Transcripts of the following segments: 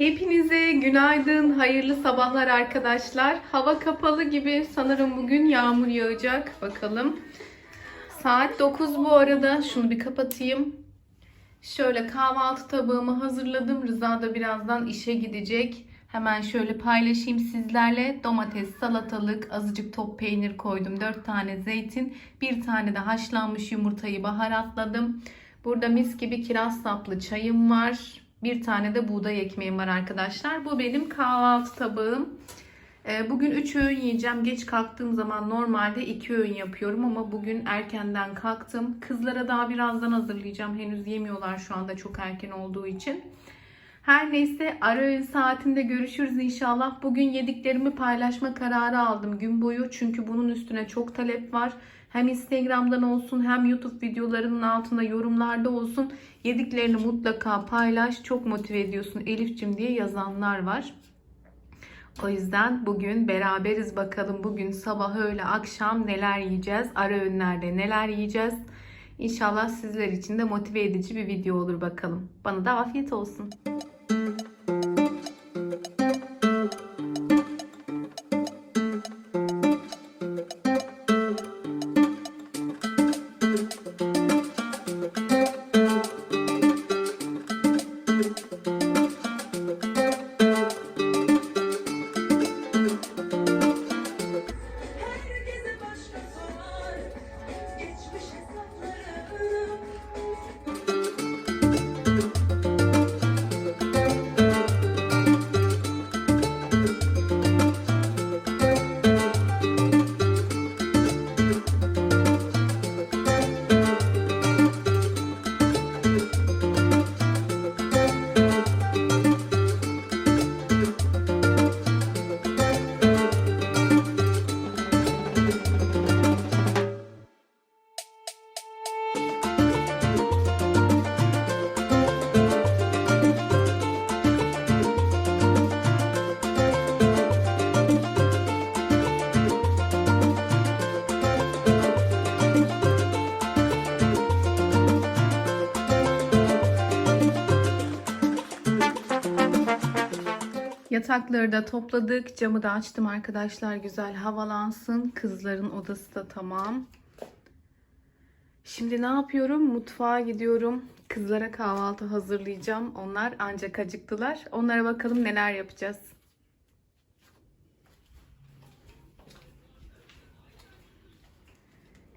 Hepinize günaydın, hayırlı sabahlar arkadaşlar. Hava kapalı gibi sanırım bugün yağmur yağacak. Bakalım. Saat 9 bu arada. Şunu bir kapatayım. Şöyle kahvaltı tabağımı hazırladım. Rıza da birazdan işe gidecek. Hemen şöyle paylaşayım sizlerle. Domates, salatalık, azıcık top peynir koydum. 4 tane zeytin, bir tane de haşlanmış yumurtayı baharatladım. Burada mis gibi kiraz saplı çayım var. Bir tane de buğday ekmeğim var arkadaşlar. Bu benim kahvaltı tabağım. Ee, Bugün 3 öğün yiyeceğim. Geç kalktığım zaman normalde 2 öğün yapıyorum ama bugün erkenden kalktım. Kızlara daha birazdan hazırlayacağım. Henüz yemiyorlar şu anda çok erken olduğu için. Her neyse ara öğün saatinde görüşürüz inşallah. Bugün yediklerimi paylaşma kararı aldım gün boyu. Çünkü bunun üstüne çok talep var. Hem Instagram'dan olsun hem YouTube videolarının altında yorumlarda olsun. Yediklerini mutlaka paylaş. Çok motive ediyorsun Elif'cim diye yazanlar var. O yüzden bugün beraberiz bakalım. Bugün sabah öğle akşam neler yiyeceğiz? Ara öğünlerde neler yiyeceğiz? İnşallah sizler için de motive edici bir video olur bakalım. Bana da afiyet olsun. Yatakları da topladık. Camı da açtım arkadaşlar. Güzel havalansın. Kızların odası da tamam. Şimdi ne yapıyorum? Mutfağa gidiyorum. Kızlara kahvaltı hazırlayacağım. Onlar ancak acıktılar. Onlara bakalım neler yapacağız.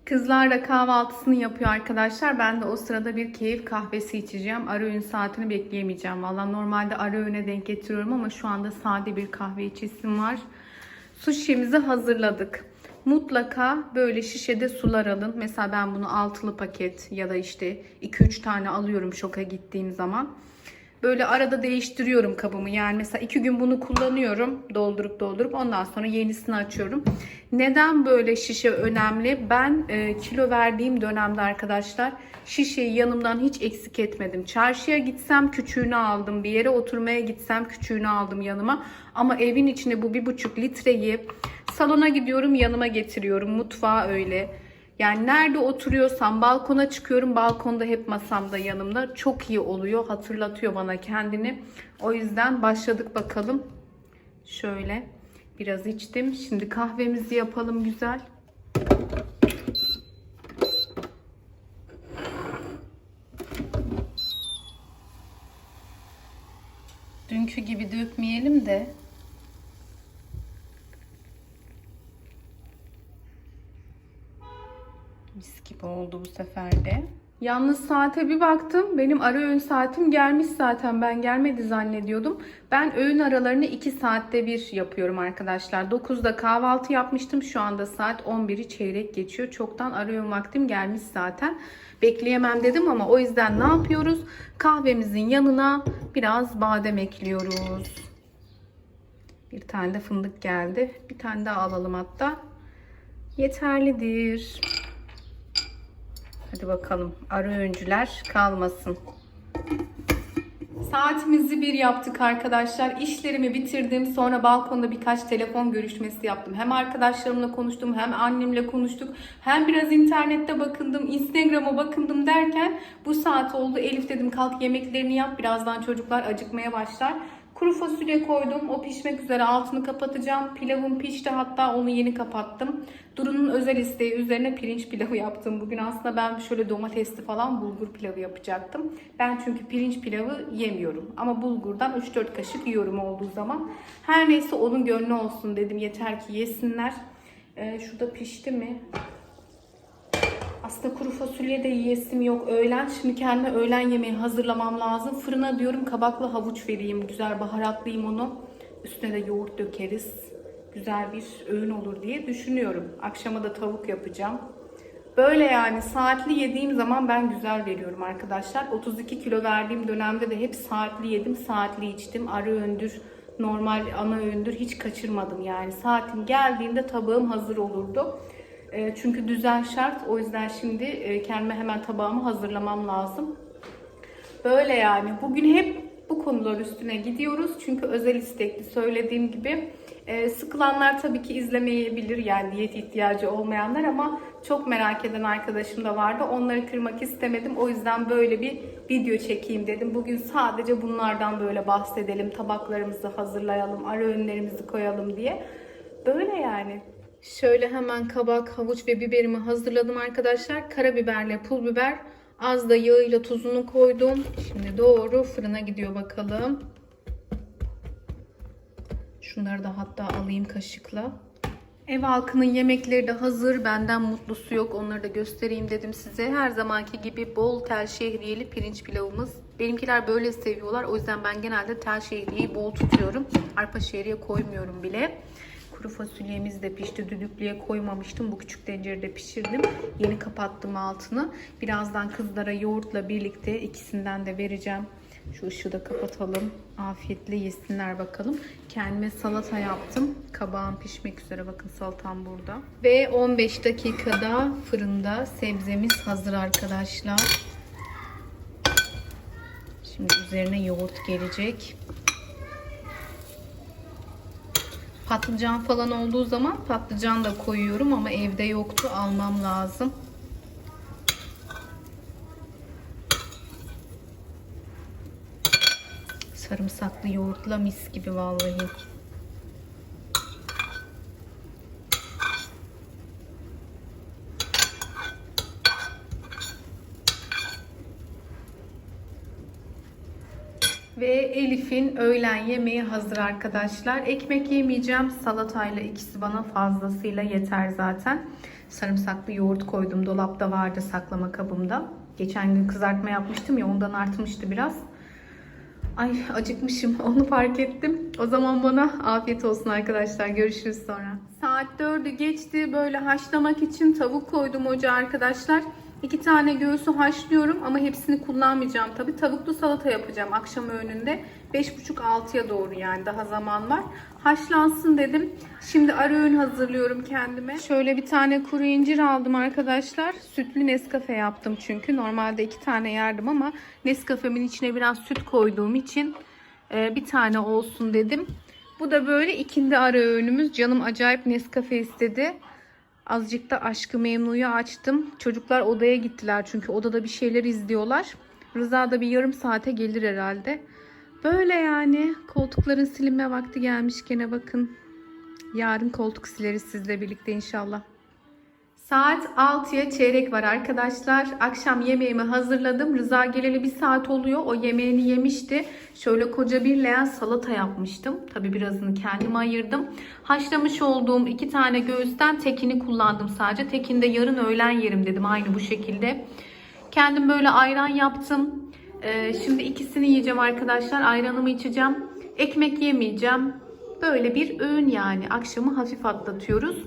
Kızlar da kahvaltısını yapıyor arkadaşlar. Ben de o sırada bir keyif kahvesi içeceğim. Ara öğün saatini bekleyemeyeceğim. Valla normalde ara öğüne denk getiriyorum ama şu anda sade bir kahve içesim var. Su şişemizi hazırladık. Mutlaka böyle şişede sular alın. Mesela ben bunu altılı paket ya da işte 2-3 tane alıyorum şoka gittiğim zaman. Böyle arada değiştiriyorum kabımı. Yani mesela iki gün bunu kullanıyorum. Doldurup doldurup ondan sonra yenisini açıyorum. Neden böyle şişe önemli? Ben e, kilo verdiğim dönemde arkadaşlar şişeyi yanımdan hiç eksik etmedim. Çarşıya gitsem küçüğünü aldım. Bir yere oturmaya gitsem küçüğünü aldım yanıma. Ama evin içine bu bir buçuk litreyi salona gidiyorum yanıma getiriyorum. Mutfağa öyle. Yani nerede oturuyorsam balkona çıkıyorum. Balkonda hep masamda yanımda. Çok iyi oluyor. Hatırlatıyor bana kendini. O yüzden başladık bakalım. Şöyle biraz içtim. Şimdi kahvemizi yapalım güzel. Dünkü gibi dökmeyelim de Gibi oldu bu sefer de. Yalnız saate bir baktım. Benim ara öğün saatim gelmiş zaten. Ben gelmedi zannediyordum. Ben öğün aralarını 2 saatte bir yapıyorum arkadaşlar. 9'da kahvaltı yapmıştım. Şu anda saat 11'i çeyrek geçiyor. Çoktan ara öğün vaktim gelmiş zaten. Bekleyemem dedim ama o yüzden ne yapıyoruz? Kahvemizin yanına biraz badem ekliyoruz. Bir tane de fındık geldi. Bir tane daha alalım hatta. Yeterlidir. Hadi bakalım ara öncüler kalmasın. Saatimizi bir yaptık arkadaşlar. İşlerimi bitirdim. Sonra balkonda birkaç telefon görüşmesi yaptım. Hem arkadaşlarımla konuştum hem annemle konuştuk. Hem biraz internette bakındım. Instagram'a bakındım derken bu saat oldu. Elif dedim kalk yemeklerini yap. Birazdan çocuklar acıkmaya başlar. Kuru fasulye koydum. O pişmek üzere altını kapatacağım. Pilavım pişti hatta onu yeni kapattım. Duru'nun özel isteği üzerine pirinç pilavı yaptım. Bugün aslında ben şöyle domatesli falan bulgur pilavı yapacaktım. Ben çünkü pirinç pilavı yemiyorum. Ama bulgurdan 3-4 kaşık yiyorum olduğu zaman. Her neyse onun gönlü olsun dedim. Yeter ki yesinler. Ee, şurada pişti mi? Aslında kuru fasulye de yiyesim yok öğlen. Şimdi kendime öğlen yemeği hazırlamam lazım. Fırına diyorum kabaklı havuç vereyim. Güzel baharatlayayım onu. Üstüne de yoğurt dökeriz. Güzel bir öğün olur diye düşünüyorum. Akşama da tavuk yapacağım. Böyle yani saatli yediğim zaman ben güzel veriyorum arkadaşlar. 32 kilo verdiğim dönemde de hep saatli yedim, saatli içtim. Ara öndür, normal ana öndür hiç kaçırmadım yani. Saatim geldiğinde tabağım hazır olurdu. E, Çünkü düzen şart. O yüzden şimdi e, kendime hemen tabağımı hazırlamam lazım. Böyle yani. Bugün hep bu konular üstüne gidiyoruz. Çünkü özel istekli söylediğim gibi. E, sıkılanlar tabii ki izlemeyebilir yani diyet ihtiyacı olmayanlar ama çok merak eden arkadaşım da vardı. Onları kırmak istemedim. O yüzden böyle bir video çekeyim dedim. Bugün sadece bunlardan böyle bahsedelim. Tabaklarımızı hazırlayalım, ara öğünlerimizi koyalım diye. Böyle yani. Şöyle hemen kabak, havuç ve biberimi hazırladım arkadaşlar. Karabiberle pul biber. Az da yağıyla tuzunu koydum. Şimdi doğru fırına gidiyor bakalım. Şunları da hatta alayım kaşıkla. Ev halkının yemekleri de hazır. Benden mutlusu yok. Onları da göstereyim dedim size. Her zamanki gibi bol tel şehriyeli pirinç pilavımız. Benimkiler böyle seviyorlar. O yüzden ben genelde tel şehriyeyi bol tutuyorum. Arpa şehriye koymuyorum bile. Kuru fasulyemiz de pişti. Düdüklüye koymamıştım. Bu küçük tencerede pişirdim. Yeni kapattım altını. Birazdan kızlara yoğurtla birlikte ikisinden de vereceğim. Şu ışığı da kapatalım. Afiyetle yesinler bakalım. Kendime salata yaptım. Kabağım pişmek üzere. Bakın salatam burada. Ve 15 dakikada fırında sebzemiz hazır arkadaşlar. Şimdi üzerine yoğurt gelecek. Patlıcan falan olduğu zaman patlıcan da koyuyorum ama evde yoktu. Almam lazım. Sarımsaklı yoğurtla mis gibi vallahi. Ve Elif'in öğlen yemeği hazır arkadaşlar. Ekmek yemeyeceğim. Salatayla ikisi bana fazlasıyla yeter zaten. Sarımsaklı yoğurt koydum. Dolapta vardı saklama kabımda. Geçen gün kızartma yapmıştım ya ondan artmıştı biraz. Ay acıkmışım onu fark ettim. O zaman bana afiyet olsun arkadaşlar. Görüşürüz sonra. Saat 4'ü geçti. Böyle haşlamak için tavuk koydum ocağa arkadaşlar. İki tane göğsü haşlıyorum ama hepsini kullanmayacağım tabi. Tavuklu salata yapacağım akşam öğününde. 5.30-6'ya doğru yani daha zaman var. Haşlansın dedim. Şimdi ara öğün hazırlıyorum kendime. Şöyle bir tane kuru incir aldım arkadaşlar. Sütlü Nescafe yaptım çünkü. Normalde iki tane yerdim ama Nescafe'min içine biraz süt koyduğum için e, bir tane olsun dedim. Bu da böyle ikindi ara öğünümüz. Canım acayip Nescafe istedi. Azıcık da Aşkı Memnu'yu açtım. Çocuklar odaya gittiler çünkü odada bir şeyler izliyorlar. Rıza da bir yarım saate gelir herhalde. Böyle yani koltukların silinme vakti gelmiş gene bakın. Yarın koltuk sileriz sizle birlikte inşallah. Saat 6'ya çeyrek var arkadaşlar. Akşam yemeğimi hazırladım. Rıza geleli bir saat oluyor. O yemeğini yemişti. Şöyle koca bir leğen salata yapmıştım. Tabi birazını kendime ayırdım. Haşlamış olduğum iki tane göğüsten tekini kullandım sadece. Tekini de yarın öğlen yerim dedim aynı bu şekilde. Kendim böyle ayran yaptım. Ee, şimdi ikisini yiyeceğim arkadaşlar. Ayranımı içeceğim. Ekmek yemeyeceğim. Böyle bir öğün yani. Akşamı hafif atlatıyoruz.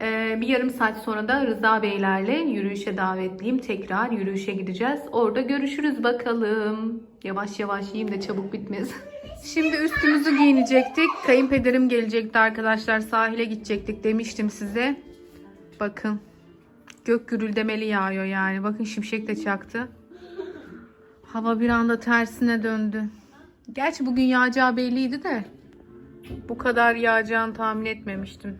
Ee, bir yarım saat sonra da Rıza Beylerle yürüyüşe davetliyim. Tekrar yürüyüşe gideceğiz. Orada görüşürüz bakalım. Yavaş yavaş yiyeyim de çabuk bitmez. Şimdi üstümüzü giyinecektik. Kayınpederim gelecekti arkadaşlar. Sahile gidecektik demiştim size. Bakın. Gök gürüldemeli yağıyor yani. Bakın şimşek de çaktı. Hava bir anda tersine döndü. Gerçi bugün yağacağı belliydi de. Bu kadar yağacağını tahmin etmemiştim.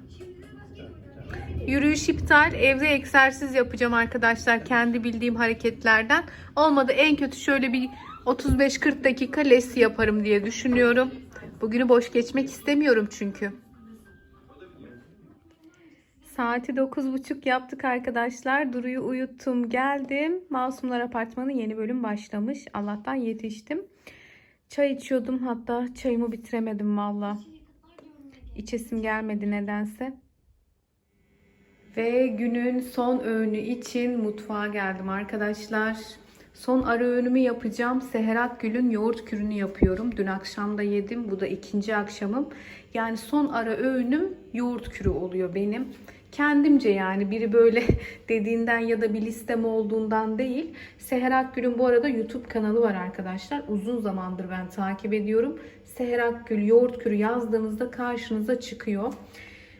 Yürüyüş iptal. Evde egzersiz yapacağım arkadaşlar. Kendi bildiğim hareketlerden. Olmadı en kötü şöyle bir 35-40 dakika lesi yaparım diye düşünüyorum. Bugünü boş geçmek istemiyorum çünkü. Saati 9.30 yaptık arkadaşlar. Duru'yu uyuttum geldim. Masumlar Apartmanı yeni bölüm başlamış. Allah'tan yetiştim. Çay içiyordum hatta çayımı bitiremedim valla. İçesim gelmedi nedense. Ve günün son öğünü için mutfağa geldim arkadaşlar. Son ara öğünümü yapacağım. Seherat Gül'ün yoğurt kürünü yapıyorum. Dün akşam da yedim. Bu da ikinci akşamım. Yani son ara öğünüm yoğurt kürü oluyor benim. Kendimce yani biri böyle dediğinden ya da bir listem olduğundan değil. Seherat Gül'ün bu arada YouTube kanalı var arkadaşlar. Uzun zamandır ben takip ediyorum. Seherat Gül yoğurt kürü yazdığınızda karşınıza çıkıyor.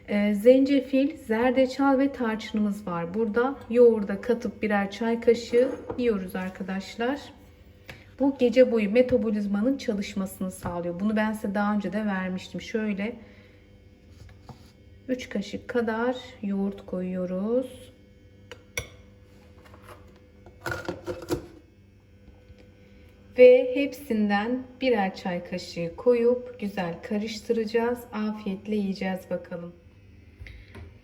Ee, zencefil, zerdeçal ve tarçınımız var. Burada yoğurda katıp birer çay kaşığı yiyoruz arkadaşlar. Bu gece boyu metabolizmanın çalışmasını sağlıyor. Bunu ben size daha önce de vermiştim. Şöyle 3 kaşık kadar yoğurt koyuyoruz. Ve hepsinden birer çay kaşığı koyup güzel karıştıracağız. Afiyetle yiyeceğiz bakalım.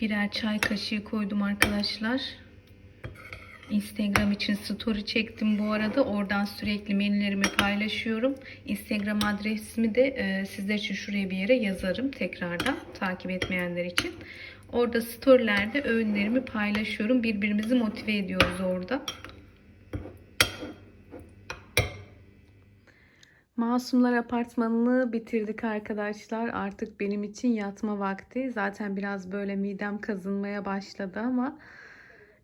Birer çay kaşığı koydum arkadaşlar. Instagram için story çektim bu arada. Oradan sürekli menülerimi paylaşıyorum. Instagram adresimi de e, sizler için şuraya bir yere yazarım tekrardan takip etmeyenler için. Orada storylerde öğünlerimi paylaşıyorum. Birbirimizi motive ediyoruz orada. Masumlar Apartmanı'nı bitirdik arkadaşlar. Artık benim için yatma vakti. Zaten biraz böyle midem kazınmaya başladı ama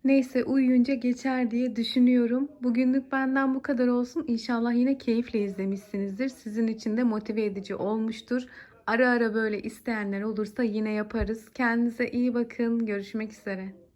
neyse uyuyunca geçer diye düşünüyorum. Bugünlük benden bu kadar olsun. İnşallah yine keyifle izlemişsinizdir. Sizin için de motive edici olmuştur. Ara ara böyle isteyenler olursa yine yaparız. Kendinize iyi bakın. Görüşmek üzere.